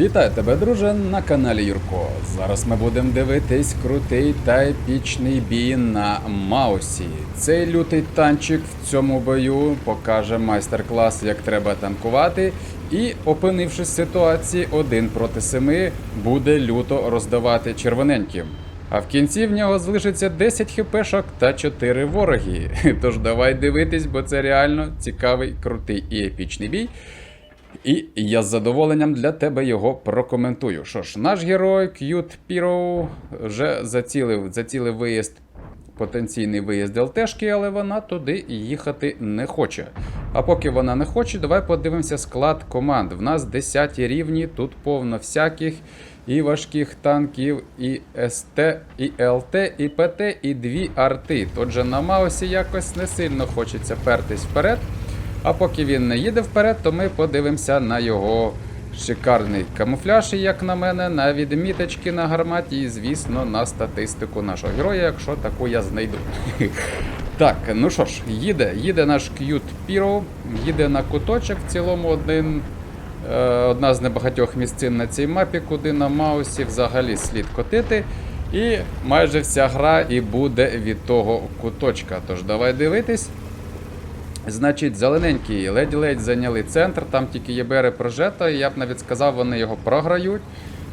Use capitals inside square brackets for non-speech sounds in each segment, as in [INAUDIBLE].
Вітаю тебе, друже, на каналі Юрко. Зараз ми будемо дивитись крутий та епічний бій на Маусі. Цей лютий танчик в цьому бою покаже майстер-клас, як треба танкувати, і, опинившись в ситуації 1 проти 7, буде люто роздавати червоненьким. А в кінці в нього залишиться 10 хпшок та 4 вороги. [LAUGHS] Тож давай дивитись, бо це реально цікавий, крутий і епічний бій. І я з задоволенням для тебе його прокоментую. Що ж, наш герой Cute Piro вже зацілив, зацілив виїзд, потенційний виїзд ЛТшки, але вона туди їхати не хоче. А поки вона не хоче, давай подивимося склад команд. В нас 10 рівні, тут повно всяких і важких танків, і СТ, і ЛТ, і ПТ, і дві арти. Тот же на Маусі якось не сильно хочеться пертись вперед. А поки він не їде вперед, то ми подивимося на його шикарний камуфляж, і, як на мене, на відміточки на гарматі, і, звісно, на статистику нашого героя, якщо таку я знайду. [LAUGHS] Так, ну що ж, їде, їде наш Cute Piro, їде на куточок. В цілому один, е, одна з небагатьох місцин на цій мапі, куди на Маусі взагалі слід котити. І майже вся гра і буде від того куточка. Тож давай дивитись. Значить, зелененькі ледь-ледь зайняли центр, там тільки є бери прожета, і я б навіть сказав, вони його програють.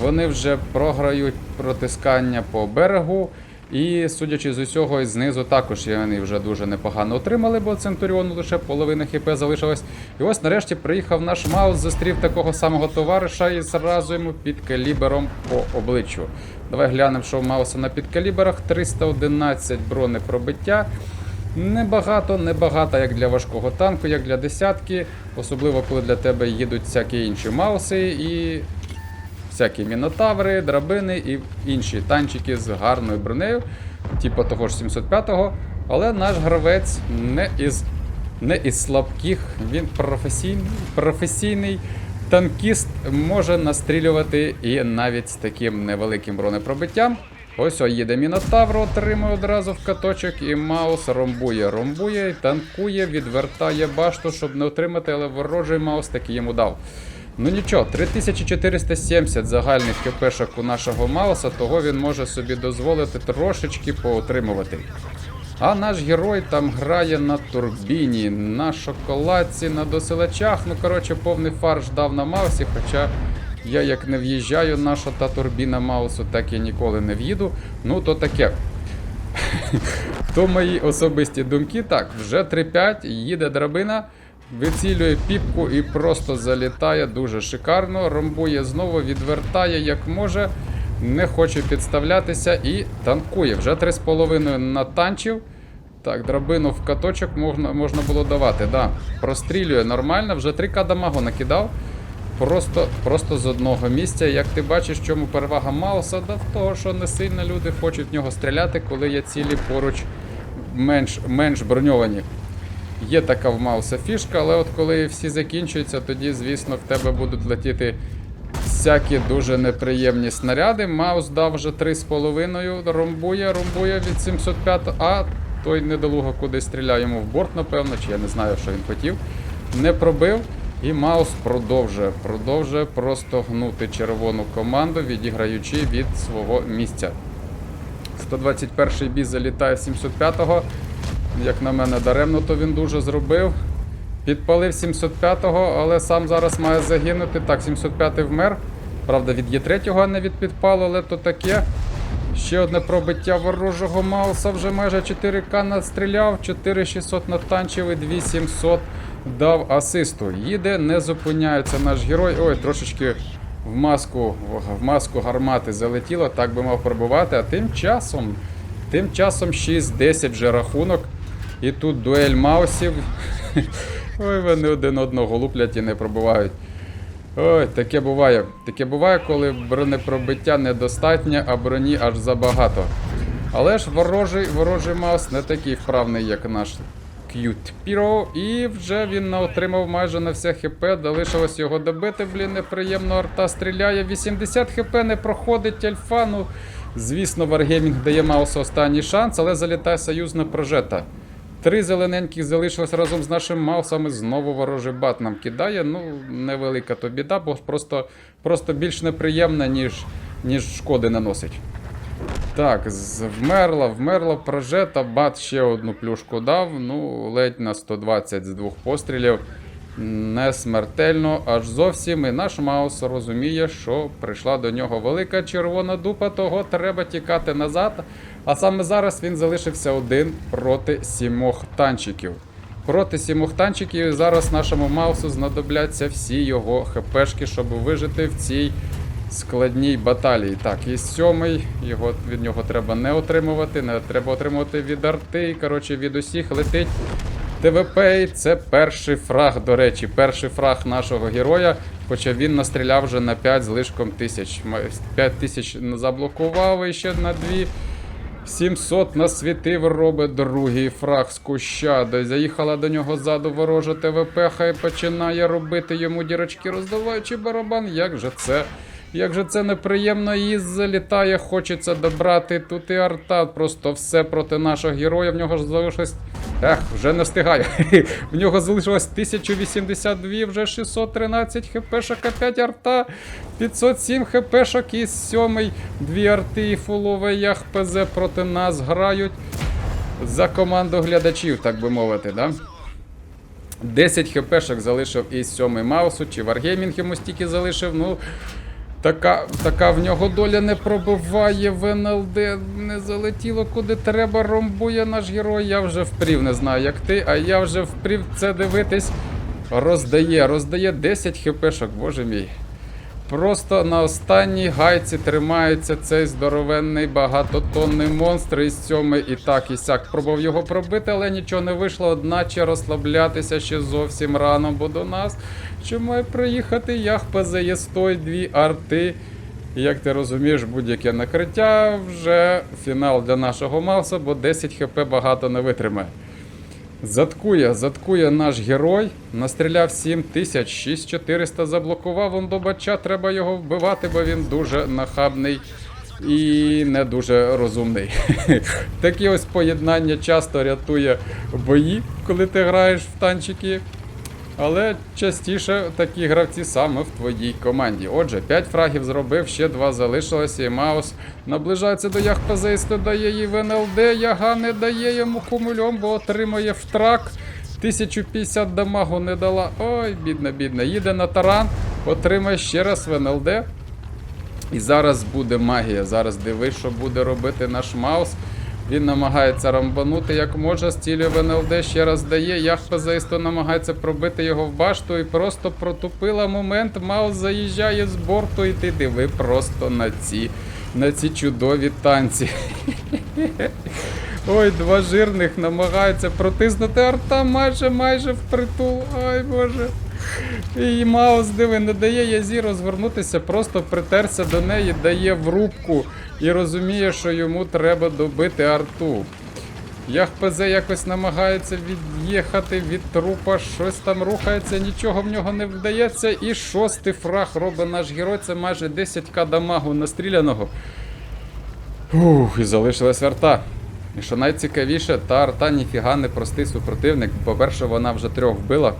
Вони вже програють протискання по берегу. І, судячи з усього, знизу також вони вже дуже непогано отримали, бо Центуріону лише половина хп залишилась. І ось нарешті приїхав наш Маус, зустрів такого самого товариша і зразу йому під калібером по обличчю. Давай глянемо, що в Мауса на підкаліберах 311 бронепробиття. Небагато, небагато як для важкого танку, як для десятки, особливо коли для тебе їдуть всякі інші мауси і всякі мінотаври, драбини і інші танчики з гарною бронею, типу того ж 705-го. Але наш гравець не із, не із слабких, він професійний, професійний танкіст може настрілювати і навіть з таким невеликим бронепробиттям. Ось о, їде Мінотавр, отримує одразу в каточок, і Маус ромбує, ромбує, танкує, відвертає башту, щоб не отримати, але ворожий Маус таки йому дав. Ну нічого, 3470 загальних хпшок у нашого Мауса, того він може собі дозволити трошечки поотримувати. А наш герой там грає на турбіні, на шоколадці, на досилачах. Ну, коротше, повний фарш дав на Маусі, хоча. Я як не в'їжджаю, наша та турбіна Маусу, так і ніколи не в'їду. Ну, то таке. [LAUGHS] то мої особисті думки. Так, вже 3-5, їде драбина, вицілює піпку і просто залітає дуже шикарно. Ромбує знову, відвертає як може, не хоче підставлятися і танкує. Вже 3,5 натанчив. Так, драбину в каточок можна можна було давати. Да. Прострілює нормально, вже 3К дамагу накидав. Просто просто з одного місця. Як ти бачиш, чому перевага Мауса, да того, що не сильно люди хочуть в нього стріляти, коли є цілі поруч менш менш броньовані. Є така в Мауса фішка, але от коли всі закінчуються, тоді, звісно, в тебе будуть летіти всякі дуже неприємні снаряди. Маус дав вже 3,5, ромбує, ромбує від 705, а той недолуго куди стріляє йому в борт, напевно, чи я не знаю, що він хотів. Не пробив. І Маус продовжує, продовжує просто гнути червону команду, відіграючи від свого місця. 121-й бій залітає 705-го. Як на мене, даремно то він дуже зробив. Підпалив 705-го, але сам зараз має загинути. Так, 705-й вмер. Правда, від Є3, а не від підпалу, але то таке. Ще одне пробиття ворожого Мауса вже майже 4К настріляв, 4600 натанчив і 2700 дав асисту. Їде, не зупиняється наш герой. Ой, трошечки в маску в маску гармати залетіло, так би мав пробувати. А тим часом тим часом 6-10 вже рахунок. І тут дуель маусів. [LAUGHS] Ой, вони один одного луплять і не пробувають. Ой, таке буває. Таке буває, коли бронепробиття недостатньо, а броні аж забагато. Але ж ворожий ворожий маус не такий вправний, як наш Cute Piro, і вже він отримав майже на все хп. Залишилось його добити, блін, неприємно арта стріляє. 80 хп не проходить альфа. Ну, звісно, Wargaming дає Маусу останній шанс, але залітає союзна прожета. Три зелененьких залишилось разом з нашим маусами. Знову ворожий бат нам кидає. Ну, невелика то біда, бо просто, просто більш неприємна, ніж, ніж шкоди наносить. Так, вмерла, вмерла прожета, бат ще одну плюшку дав. Ну, ледь на 120 з двох пострілів. Не смертельно, аж зовсім. І наш Маус розуміє, що прийшла до нього велика червона дупа, того треба тікати назад. А саме зараз він залишився один проти сімох танчиків. Проти сімох танчиків зараз нашому Маусу знадобляться всі його хпшки, щоб вижити в цій складній баталії. Так, і сьомий, його, від нього треба не отримувати, не треба отримувати від арти. Коротше, від усіх летить ТВП. Це перший фраг, до речі, перший фраг нашого героя. Хоча він настріляв вже на 5 з лишком тисяч. 5 тисяч заблокував і ще на 2. 700 насвітив, робить другий фраг з куща. Заїхала до нього ззаду ворожа ТВП, хай починає робити йому дірочки, роздаваючи барабан. Як же це? Як же це неприємно її залітає, хочеться добрати. Тут і арта, просто все проти нашого героя. В нього ж залишилось. Ех, вже не встигаю. [LAUGHS] В нього залишилось 1082, вже 613 хпшок, опять арта, 507 хпшок і сьомий. Дві арти і фуловий ях проти нас грають за команду глядачів, так би мовити, да? 10 хпшок залишив і сьомий Маусу, чи Wargaming йому стільки залишив. Ну, така, така в нього доля не пробиває в НЛД, не залетіло куди треба, ромбує наш герой. Я вже впрів, не знаю як ти, а я вже впрів це дивитись. Роздає, роздає 10 хпшок, боже мій. Просто на останній гайці тримається цей здоровенний багатотонний монстр із сьомий і так і сяк. Пробував його пробити, але нічого не вийшло, одначе розслаблятися ще зовсім рано, бо до нас ще має приїхати ях ПЗЄ-100 дві арти. Як ти розумієш, будь-яке накриття вже фінал для нашого Мауса, бо 10 хп багато не витримає. Заткує, заткує наш герой. Настріляв 7 тисяч, 6400 заблокував он до бача. Треба його вбивати, бо він дуже нахабний і не дуже розумний. [LAUGHS] Такі ось поєднання часто рятує бої, коли ти граєш в танчики. Але частіше такі гравці саме в твоїй команді. Отже, 5 фрагів зробив, ще 2 залишилося, і Маус наближається до Яхпазейсту, дає їй в НЛД, Яга не дає йому кумульом, бо отримує втрак. 1050 дамагу не дала. Ой, бідна, бідна. Їде на таран, отримає ще раз в НЛД. І зараз буде магія. Зараз дивись, що буде робити наш Маус. Він намагається рамбанути як може, стілює в НЛД, ще раз дає. Яхпазейсто намагається пробити його в башту і просто протупила момент. Маус заїжджає з борту, і ти диви просто на ці, на ці чудові танці. [LAUGHS] Ой, два жирних намагаються протиснути арта майже майже впритул. Ай боже. І Маус диви, не дає Язі розвернутися, просто притерся до неї, дає в рубку і розуміє, що йому треба добити арту. Яхпз якось намагається від'їхати від трупа, щось там рухається, нічого в нього не вдається. І шостий фраг робить наш герой. Це майже 10к дамагу настріляного. Ух, і залишилась арта. І що найцікавіше, та арта ніфіга не простий супротивник. По-перше, вона вже трьох вбила.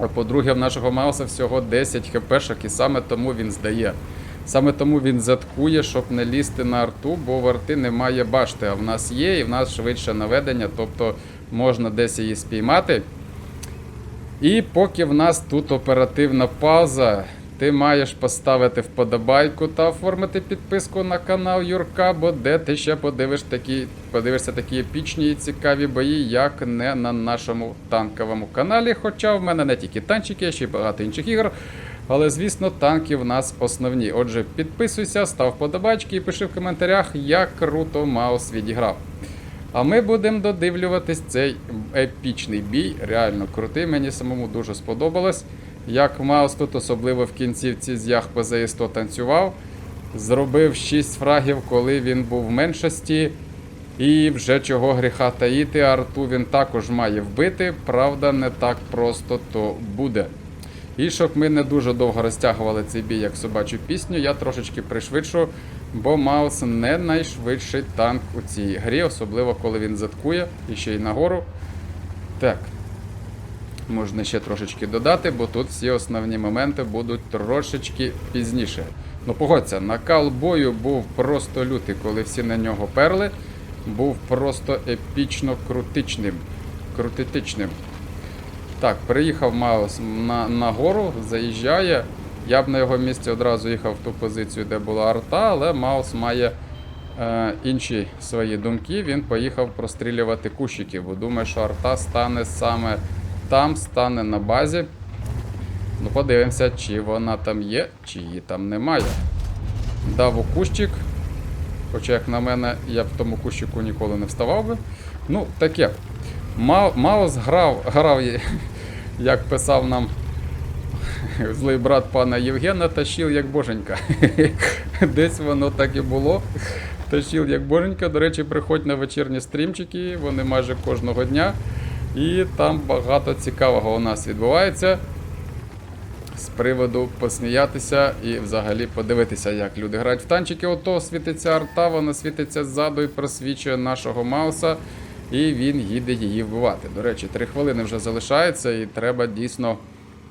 А по-друге, в нашого Мауса всього 10 хпшок, і саме тому він здає. Саме тому він заткує, щоб не лізти на арту, бо в арти немає башти. А в нас є, і в нас швидше наведення, тобто можна десь її спіймати. І поки в нас тут оперативна пауза, ти маєш поставити вподобайку та оформити підписку на канал Юрка, бо де ти ще подивиш такі, подивишся такі епічні і цікаві бої, як не на нашому танковому каналі. Хоча в мене не тільки танчики, а ще й багато інших ігор. Але, звісно, танки в нас основні. Отже, підписуйся, став вподобайки і пиши в коментарях, як круто Маус відіграв. А ми будемо додивлюватись цей епічний бій. Реально крутий. Мені самому дуже сподобалось. Як Маус тут, особливо в кінцівці з Яхпа за 100 танцював. Зробив 6 фрагів, коли він був в меншості. І вже чого гріха таїти, арту він також має вбити. Правда, не так просто то буде. І щоб ми не дуже довго розтягували цей бій, як собачу пісню, я трошечки пришвидшу. Бо Маус не найшвидший танк у цій грі, особливо коли він заткує і ще й нагору. Так. Можна ще трошечки додати, бо тут всі основні моменти будуть трошечки пізніше. Ну погодься, накал бою був просто лютий, коли всі на нього перли. Був просто епічно крутичним. Крутитичним. Так, приїхав Маус на, на гору, заїжджає. Я б на його місці одразу їхав в ту позицію, де була арта, але Маус має е, інші свої думки. Він поїхав прострілювати кущики, бо думає, що арта стане саме там, стане на базі. Ну, подивимося, чи вона там є, чи її там немає. Дав у кущик. Хоча, як на мене, я б в тому кущику ніколи не вставав би. Ну, таке. Ма- Маус грав, грав, як писав нам злий брат пана Євгена, тащив як боженька. [LAUGHS] Десь воно так і було. Тащив як боженька. До речі, приходь на вечірні стрімчики, вони майже кожного дня. І там багато цікавого у нас відбувається. З приводу посміятися і взагалі подивитися, як люди грають в танчики. Ото світиться арта, вона світиться ззаду і просвічує нашого Мауса, і він їде її вбивати. До речі, три хвилини вже залишається, і треба дійсно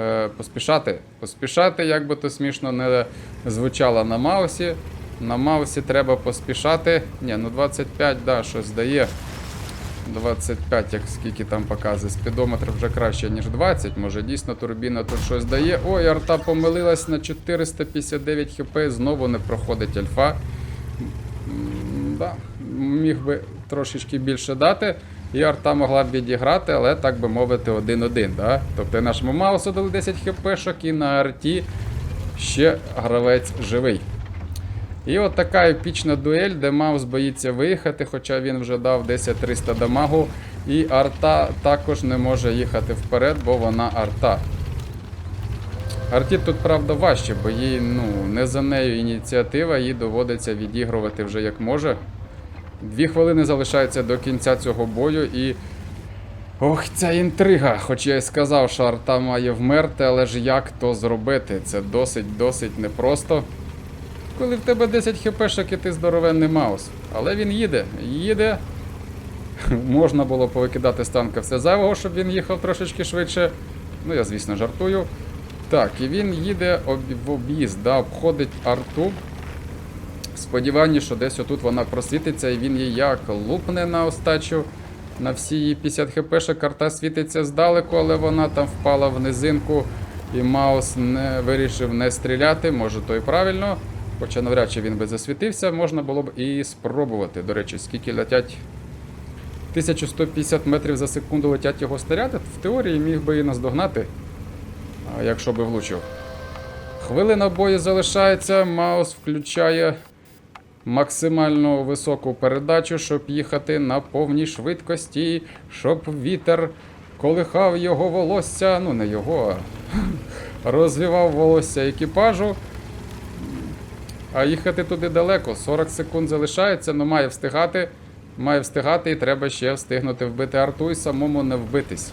е, поспішати. Поспішати, як би то смішно не звучало на Маусі. На Маусі треба поспішати. Ні, ну 25, да, щось дає. 25, як скільки там показує. Спідометр вже краще, ніж 20. Може дійсно турбіна тут щось дає. Ой, арта помилилась на 459 хп, знову не проходить альфа. М, Да, міг би трошечки більше дати. І арта могла б відіграти, але так би мовити, 1-1. Да? Тобто нашому Маусу дали 10 хпшок і на арті ще гравець живий. І от така епічна дуель, де Маус боїться виїхати, хоча він вже дав 10-300 дамагу. І арта також не може їхати вперед, бо вона арта. Арті тут, правда, важче, бо їй ну, не за нею ініціатива, їй доводиться відігрувати вже як може. Дві хвилини залишається до кінця цього бою і. Ох, ця інтрига. Хоч я й сказав, що арта має вмерти, але ж як то зробити? Це досить-досить непросто. Коли в тебе 10 хпшок і ти здоровенний маус. Але він їде, їде. [LAUGHS] Можна було повикидати з танка все зайвого, щоб він їхав трошечки швидше. Ну, я, звісно, жартую. Так, і він їде в об'їзд, да, обходить арту. Сподівання, що десь отут вона просвітиться, і він її як лупне на остачу. На всі її 50 хп, карта світиться здалеку, але вона там впала в низинку. І Маус не вирішив не стріляти, може то і правильно. Хоча навряд чи він би засвітився, можна було б і спробувати. До речі, скільки летять 1150 метрів за секунду летять його снаряди, в теорії міг би і наздогнати, якщо би влучив. Хвилина бою залишається, Маус включає максимально високу передачу, щоб їхати на повній швидкості, щоб вітер колихав його волосся, ну не його, а [LAUGHS] розвівав волосся екіпажу. А їхати туди далеко, 40 секунд залишається, але має встигати. Має встигати і треба ще встигнути вбити арту і самому не вбитись.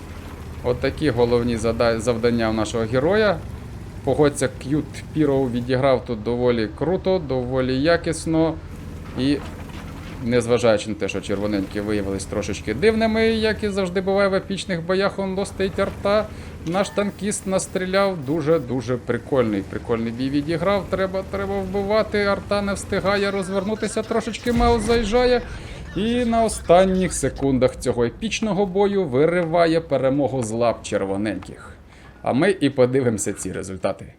От такі головні завдання у нашого героя. Погодься, К'ют Піроу відіграв тут доволі круто, доволі якісно. І незважаючи на те, що червоненькі виявились трошечки дивними, як і завжди буває в епічних боях, он стоїть арта. Наш танкіст настріляв дуже-дуже прикольний. Прикольний бій відіграв. Треба, треба вбивати. Арта не встигає розвернутися, трошечки Маус заїжджає. І на останніх секундах цього епічного бою вириває перемогу з лап червоненьких. А ми і подивимося ці результати.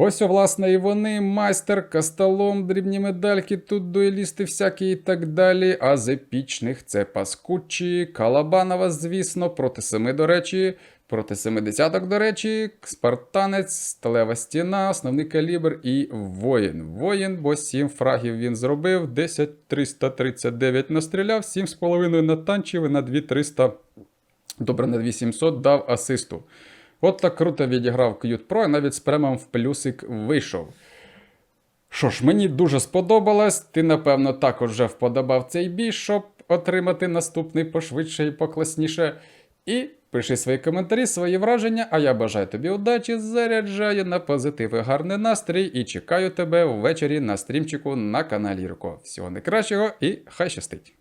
Ось, власне, і вони, майстер, касталом, дрібні медальки, тут дуелісти всякі і так далі. А з епічних це Паскучі, Калабанова, звісно, проти семи, до речі, проти семидесяток, до речі, Спартанець, Сталева стіна, основний калібр і воїн. Воїн, бо 7 фрагів він зробив, 10 339 настріляв, 7,5 натанчив і на 2300 Добре, на 2700 дав асисту. От так круто відіграв Qt Pro, і навіть з премом в плюсик вийшов. Що ж, мені дуже сподобалось. Ти, напевно, також вже вподобав цей бій, щоб отримати наступний пошвидше і покласніше. І Пиши свої коментарі, свої враження, а я бажаю тобі удачі, заряджаю на позитив і гарний настрій і чекаю тебе ввечері на стрімчику на каналі Юрко. Всього найкращого і хай щастить!